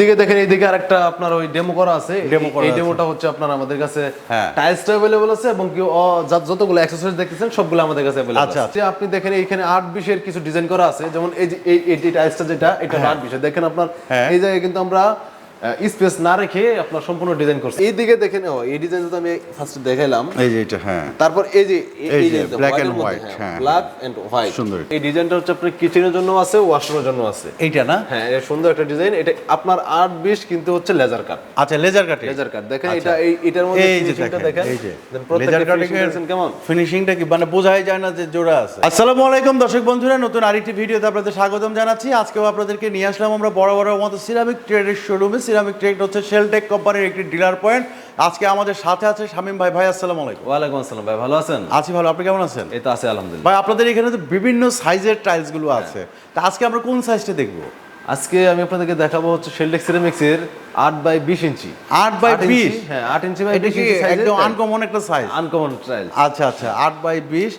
এইদিকে দেখেন এইদিকে আরেকটা আপনার ওই ডেমো করা আছে। এই- করা এই ডেমোটা হচ্ছে আপনার আমাদের কাছে হ্যাঁ। টাইলসটা অ্যাভেলেবল আছে এবং কি যতগুলো অ্যাক্সেসরিজ দেখতেছেন সবগুলো আমাদের কাছে অ্যাভেলেবল আচ্ছা, আছে। আচ্ছা আপনি দেখেন এইখানে আট বিশের কিছু ডিজাইন করা আছে। যেমন এই যে এই টাইলসটা যেটা এটা আট বিশের। দেখেন আপনার হ্যাঁ। এই জায়গায় কিন্তু আমরা স্পেস না রেখে আপনার সম্পূর্ণ ডিজাইন করছি এইদিকে দেখেন ও, এই ডিজাইন তো আমি ফার্স্ট দেখাইলাম। এই যে এটা হ্যাঁ। তারপর এই যে এই- এই এই যে black and white, হ্যাঁ। ব্ল্যাক এন্ড হোয়াইট সুন্দর। এই ডিজাইনটা হচ্ছে আপনার কিচেনের জন্য আছে ওয়াশরুমের জন্য আছে। এইটা না? হ্যাঁ এটা সুন্দর একটা ডিজাইন এটা আপনার আট বিশ কিন্তু হচ্ছে লেজার কাট আচ্ছা লেজার কাটে লেজার কাট দেখেন আচ্ছা। এটা এই এটার মধ্যে এই যে ফিনিশিংটা দেখেন এই যে। লেজার কাটিং দেখছেন কেমন? ফিনিশিংটা কি? মানে বোঝাই যায় না যে জোড়া আছে। আসসালামু আলাইকুম দর্শক বন্ধুরা। নতুন আরেকটি ভিডিওতে আপনাদের স্বাগতম জানাচ্ছি। আজকেও আপনাদেরকে নিয়ে আসলাম আমরা বড় বড় মতো সিরামিক ট্রেডের শোরুমে সিরামিক ট্রেড হচ্ছে শেলটেক কোম্পানির একটি ডিলার পয়েন্ট আজকে আমাদের সাথে আছে শামীম ভাই। ভাই আসসালামু আলাইকুম। ওয়ালাইকুম আসসালাম ভাই ভালো আছেন? আছি ভালো। আপনি কেমন আছেন? এই তো আছে আলহামদুলিল্লাহ। ভাই আপনাদের এখানে তো বিভিন্ন সাইজের টাইলসগুলো আছে। তা আজকে আমরা কোন সাইজটা দেখব? আজকে আমি আপনাদেরকে দেখাবো হচ্ছে শেলডেক সিরামিক্স এর আট বাই বিশ ইঞ্চি। আট বাই বিশ? হ্যাঁ আট ইঞ্চি বাই একদম আনকমন একটা সাইজ আনকমন ট্রায়াল আচ্ছা আচ্ছা আট বাই বিশ।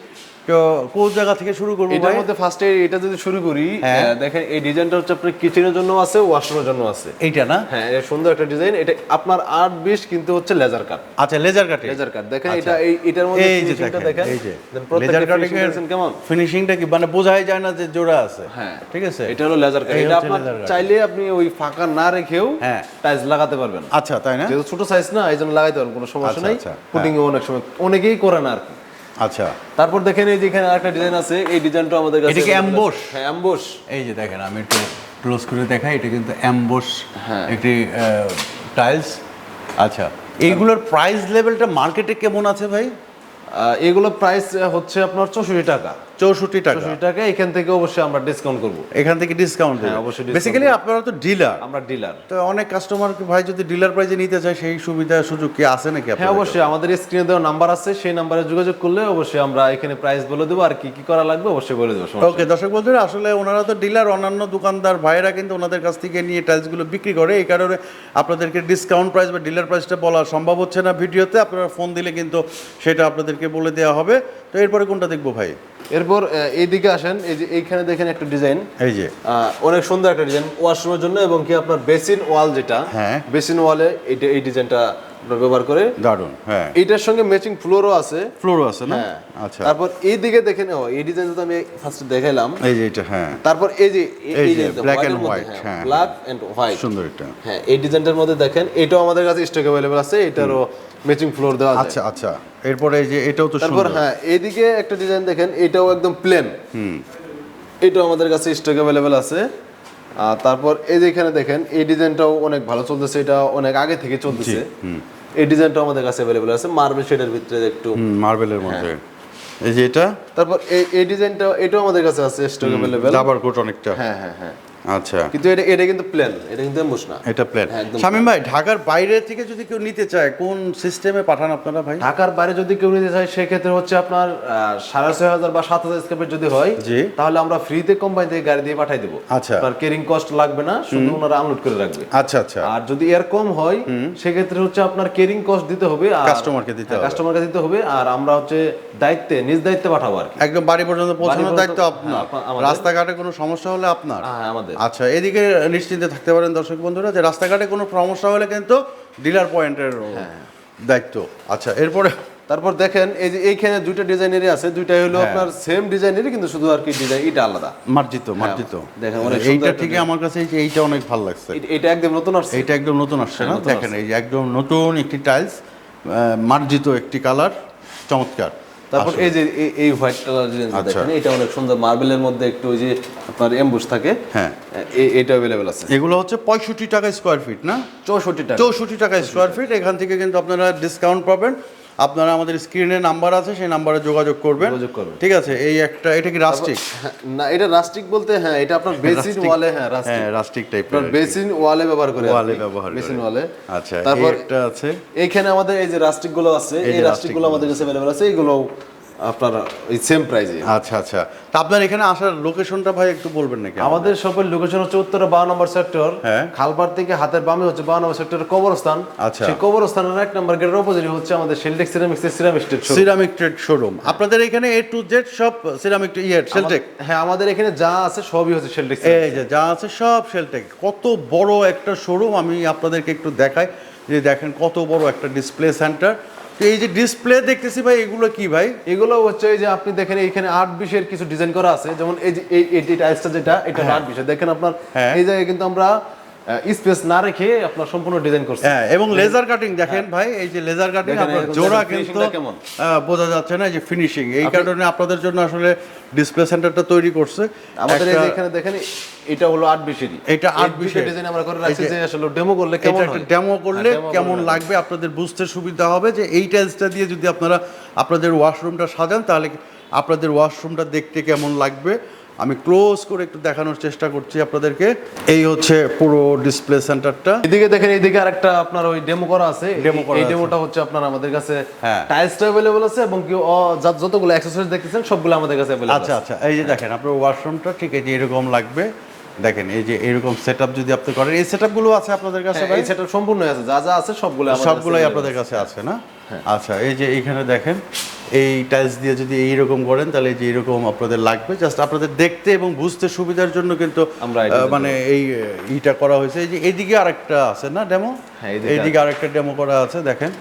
তো কোন জায়গা থেকে শুরু করব এটার মধ্যে ফার্স্টে এটা যদি শুরু করি হ্যাঁ। দেখেন এই ডিজাইনটা হচ্ছে আপনার কিচেনের জন্য আছে ওয়াশরুমের জন্য আছে। এইটা না? হ্যাঁ এটা সুন্দর একটা ডিজাইন এটা আপনার বিশ কিন্তু হচ্ছে লেজার কাট আচ্ছা লেজার কাটে লেজার কাট দেখেন আচ্ছা। এটা এই এটার মধ্যে এই যে ফিনিশিংটা দেখেন দেখেন। এই যে। লেজার কাটিং কেমন? ফিনিশিংটা কি? মানে বোঝাই যায় না যে জোড়া আছে। হ্যাঁ। ঠিক আছে? এটা হলো লেজার কাট এটা আপনার চাইলে আপনি ওই ফাঁকা না রেখেও হ্যাঁ। টাইলস লাগাতে পারবেন। আচ্ছা তাই না? যেহেতু ছোট সাইজ না এই জন্য লাগাইতে পারবেন কোনো সমস্যা আচ্ছা, নেই। আচ্ছা, পুটিং অনেক সময় অনেকেই করে না আর কি। আচ্ছা। তারপর দেখেন এই যে এখানে আরেকটা ডিজাইন আছে এই ডিজাইনটা আমাদের কাছে এটা কি ambush? হ্যাঁ অ্যাম্বোশ এই যে দেখেন আমি একটু ক্লোজ করে দেখাই এটা কিন্তু অ্যাম্বোস হ্যাঁ। একটি টাইলস আচ্ছা এইগুলোর প্রাইস লেভেলটা মার্কেটে কেমন আছে ভাই? এগুলো প্রাইস হচ্ছে আপনার চৌষট্টি টাকা। চৌষট্টি টাকা। টাকা এখান থেকে অবশ্যই আমরা ডিসকাউন্ট করব। এখান থেকে ডিসকাউন্ট হ্যাঁ, অবশ্যই বেসিক্যালি আপনারা তো ডিলার আমরা ডিলার তো অনেক কাস্টমার ভাই যদি ডিলার প্রাইজে নিতে চায় সেই সুবিধা সুযোগ কি আছে নাকি হ্যাঁ অবশ্যই। আমাদের স্ক্রিনে দেওয়া নাম্বার আছে সেই নাম্বারে যোগাযোগ করলে অবশ্যই আমরা এখানে প্রাইস বলে দেবো। আর কি কি করা লাগবে অবশ্যই বলে দেবো ওকে দর্শক বন্ধুরা আসলে ওনারা তো ডিলার অন্যান্য দোকানদার ভাইয়েরা কিন্তু ওনাদের কাছ থেকে নিয়ে টাইলসগুলো বিক্রি করে। এই কারণে আপনাদেরকে ডিসকাউন্ট প্রাইস বা ডিলার প্রাইসটা বলা সম্ভব হচ্ছে না ভিডিওতে। আপনারা ফোন দিলে কিন্তু সেটা আপনাদেরকে বলে দেওয়া হবে। তো এরপরে কোনটা দেখব ভাই? এরপর এইদিকে আসেন এই যে এইখানে দেখেন একটা ডিজাইন। এই যে। অনেক সুন্দর একটা ডিজাইন। ওয়াশরুমের জন্য এবং কি আপনার বেসিন ওয়াল যেটা হ্যাঁ। বেসিন ওয়ালে এইটা এই ডিজাইনটা আপনার ব্যবহার করে। দারুণ হ্যাঁ। এইটার সঙ্গে ম্যাচিং ফ্লোরও আছে। ফ্লোরও আছে না? হ্যাঁ। আচ্ছা। তারপর এই দিকে এই ডিজাইনটা তো আমি ফার্স্ট দেখাইলাম এই যে এটা হ্যাঁ। তারপর এই যে এই- যে, black and white, হ্যাঁ। ব্ল্যাক এন্ড হোয়াইট সুন্দর এটা। হ্যাঁ এই ডিজাইনটার মধ্যে দেখেন এটাও আমাদের কাছে স্টক অ্যাভেলেবল আছে এটারও ম্যাচিং ফ্লোর দেওয়া আছে। আচ্ছা আচ্ছা। এরপরে এই যে এটাও তো তারপর হ্যাঁ এইদিকে একটা ডিজাইন দেখেন এটাও একদম প্লেন হুম। এটাও আমাদের কাছে স্টক অ্যাভেলেবেল আছে। তারপর এই যে এখানে দেখেন এই ডিজাইনটাও অনেক ভালো চলতেছে এটা অনেক আগে থেকে চলতেছে। এই ডিজাইনটাও আমাদের কাছে অ্যাভেলেবেল আছে মার্বেল শেডের ভিতরে একটু মার্বেলের মধ্যে। হ্যাঁ। এই যে এটা? তারপর এই এই ডিজাইনটা এটাও আমাদের কাছে আছে স্টক অ্যাভেলেবল রাবার কোট অনেকটা। হ্যাঁ হ্যাঁ হ্যাঁ। আচ্ছা। কিন্তু এটা এটা কিন্তু প্লেন এটা কিন্তু এমবুশ না এটা প্ল্যান হ্যাঁ, শামিম ভাই ঢাকার বাইরে থেকে যদি কেউ নিতে চায় কোন সিস্টেমে পাঠান আপনারা ভাই? ঢাকার বাইরে যদি কেউ নিতে চায় সেক্ষেত্রে হচ্ছে আপনার সাড়ে ছয় হাজার বা সাত হাজার স্কোয়ার যদি হয় জি। তাহলে আমরা ফ্রিতে কোম্পানি থেকে গাড়ি দিয়ে পাঠাই দেবো। আচ্ছা। আপনার কেরিং কস্ট লাগবে না শুধু ওনারা আনলোড করে রাখবে। আচ্ছা আচ্ছা। আর যদি এর কম হয় সেক্ষেত্রে হচ্ছে আপনার কেরিং কস্ট দিতে হবে আর কাস্টমারকে দিতে হবে। কাস্টমারকে দিতে হবে আর আমরা হচ্ছে দায়িত্বে নিজ দায়িত্বে পাঠাবো আর একদম বাড়ি পর্যন্ত পৌঁছানোর দায়িত্ব আপনার। হ্যাঁ। রাস্তাঘাটে কোনো সমস্যা হলে আপনার। হ্যাঁ আমাদের। আচ্ছা এদিকে নিশ্চিন্তে থাকতে পারেন দর্শক বন্ধুরা যে রাস্তাঘাটে কোনো সমস্যা হলে কিন্তু ডিলার পয়েন্টের হ্যাঁ। দায়িত্ব। আচ্ছা এরপরে তারপর দেখেন এই যে এইখানে দুইটা ডিজাইনেরই আছে দুইটাই হলো হ্যাঁ। আপনার সেম ডিজাইনেরই কিন্তু শুধু আর কি ডিজাইন এটা আলাদা। মার্জিত মার্জিত। দেখেন, এইটা থেকে আমার কাছে এই এইটা অনেক ভালো লাগছে। এটা একদম নতুন আসছে। এইটা একদম নতুন আসছে না? হ্যাঁ, দেখেন এই যে একদম নতুন একটি টাইলস মার্জিত একটি কালার চমৎকার। তারপর এই যে এই- হোয়াইট কালার আচ্ছা। দেখেন এটা অনেক সুন্দর। মার্বেলের মধ্যে একটু ওই যে আপনার এমবুশ থাকে হ্যাঁ। এটা অ্যাভেলেবেল আছে। এগুলো হচ্ছে পঁয়ষট্টি টাকা স্কয়ার ফিট না? চৌষট্টি টাকা। চৌষট্টি টাকা স্কয়ার ফিট এখান থেকে কিন্তু আপনারা ডিসকাউন্ট পাবেন। আপনারা আমাদের স্ক্রিনে নাম্বার আছে সেই নাম্বারে যোগাযোগ করবেন। যোগাযোগ করবেন। ঠিক আছে এই একটা এটা কি রাস্টিক না এটা রাস্টিক বলতে হ্যাঁ এটা আপনার বেসিন ওয়ালে হ্যাঁ রাস্টিক হ্যাঁ রাস্টিক টাইপের আপনার বেসিন ওয়ালে ব্যবহার করে ওয়ালে ব্যবহার। বেসিন ওয়ালে আচ্ছা তারপর একটা আছে। এইখানে আমাদের এই যে রাস্টিকগুলো আছে এই এই রাস্টিকগুলো আমাদের কাছে अवेलेबल আছে এইগুলো আপনার এই সেম প্রাইজে আচ্ছা আচ্ছা। তা আপনার এখানে আসার লোকেশনটা ভাই একটু বলবেন নাকি আমাদের? শপের লোকেশন হচ্ছে উত্তরে বারো নম্বর সেক্টর হ্যাঁ। খালপাড় থেকে হাতের বামে হচ্ছে বারো নম্বর সেক্টরের কবরস্থান। আচ্ছা। সেই কবরস্থানের এক নম্বর গেটের অপোজিট হচ্ছে আমাদের ceramics ceramic state ceramic trade showroom আপনাদের এখানে এ টু জেড সব সিরামিক ইয়ে শেলটেক হ্যাঁ আমাদের এখানে যা আছে সবই হচ্ছে শেলটেক এই যে যা আছে সব শেলটেক কত বড় একটা শোরুম আমি আপনাদেরকে একটু দেখাই। যে দেখেন কত বড় একটা ডিসপ্লে সেন্টার তো এই যে ডিসপ্লে দেখতেছি ভাই এগুলো কি ভাই? এগুলো হচ্ছে এই যে আপনি দেখেন এখানে আট বিশের কিছু ডিজাইন করা আছে। যেমন এই যে এই টাইলসটা যেটা এটা আট বিশের দেখেন আপনার হ্যাঁ। এই জায়গায় কিন্তু আমরা স্পেস না রেখে আপনার সম্পূর্ণ ডিজাইন করছি হ্যাঁ এবং লেজার কাটিং দেখেন ভাই এই যে লেজার কাটিং আপনার জোড়া কিন্তু বোঝা যাচ্ছে না যে ফিনিশিং এই কারণে আপনাদের জন্য আসলে ডিসপ্লে সেন্টারটা তৈরি করছে। আমাদের এখানে দেখেন এটা হলো আট বিশেরই। এটা আট বিশের। ডিজাইন আমরা করে রাখছি যে- আসলে ডেমো করলে কেমন একটা হয়? ডেমো করলে হ্যাঁ, কেমন লাগবে আপনাদের বুঝতে সুবিধা হবে যে এই টাইলসটা দিয়ে যদি আপনারা আপনাদের ওয়াশরুমটা সাজান তাহলে আপনাদের ওয়াশরুমটা দেখতে কেমন লাগবে। আমি ক্লোজ করে একটু দেখানোর চেষ্টা করছি আপনাদেরকে এই হচ্ছে পুরো ডিসপ্লে সেন্টারটা এদিকে দেখেন এইদিকে আরেকটা আপনার ওই ডেমো করা আছে Demo করা এই আছে। ডেমোটা হচ্ছে আপনার আমাদের কাছে হ্যাঁ। টাইলসটা अवेलेबल আছে এবং কি ও- যা- যতগুলো অ্যাকসেসরিজ দেখতেছেন সবগুলো আমাদের কাছে अवेलेबल আচ্ছা আচ্ছা এই যে দেখেন আপনার ওয়াশরুমটা ঠিক এই যে এরকম লাগবে দেখেন এই যে এরকম সেটআপ যদি আপনি করেন এই সেটআপগুলো আছে আপনাদের কাছে ভাই এই সেটআপ সম্পূর্ণ আছে যা যা আছে সবগুলো আমাদের কাছে সবগুলোই available আপনাদের কাছে আছে না আচ্ছা এই যে এইখানে দেখেন এই টাইলস দিয়ে যদি এইরকম করেন তাহলে যে এরকম আপনাদের লাগবে। জাস্ট আপনাদের দেখতে এবং বুঝতে সুবিধার জন্য কিন্তু আমরা এই মানে এই ইটা করা হয়েছে। এই যে এইদিকে আরেকটা আছে না ডেমো হ্যাঁ, এইদিকে এইদিকে আরেকটা। ডেমো করা আছে দেখেন।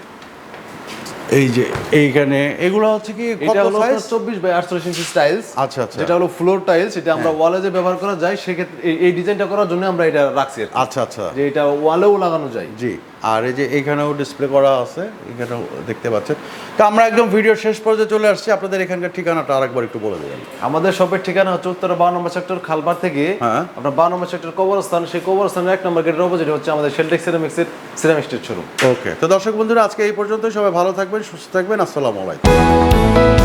এই যে এইখানে এগুলো হচ্ছে কি কত এটা হলো সাইজ 24 বাই 48 ইঞ্চি টাইলস আচ্ছা আচ্ছা। যেটা হলো ফ্লোর টাইলস এটা আমরা ওয়ালে যে ব্যবহার করা যায় সেক্ষেত্রে এই- এই ডিজাইনটা করার জন্য আমরা এটা রাখছি আচ্ছা আচ্ছা। যে এটা ওয়ালেও লাগানো যায়। জি। আর এই যে এইখানেও ডিসপ্লে করা আছে এখানেও দেখতে পাচ্ছেন। তো আমরা একদম ভিডিও শেষ পর্যায়ে চলে আসছি। আপনাদের এখানকার ঠিকানাটা আরেকবার একটু বলে দেবেন। আমাদের শপের ঠিকানা হচ্ছে উত্তর বারো নম্বর সেক্টর খালবার থেকে হ্যাঁ। আপনার বারো নম্বর সেক্টর কবরস্থান। সেই কবরস্থানের এক নম্বর গেটের অপোজিট হচ্ছে আমাদের শেলটেক সিরামিক্সের সিরামিক স্টেট শোরুম ওকে তো দর্শক বন্ধুরা আজকে এই পর্যন্ত সবাই ভালো থাকবেন সুস্থ থাকবেন। আসসালামু আলাইকুম।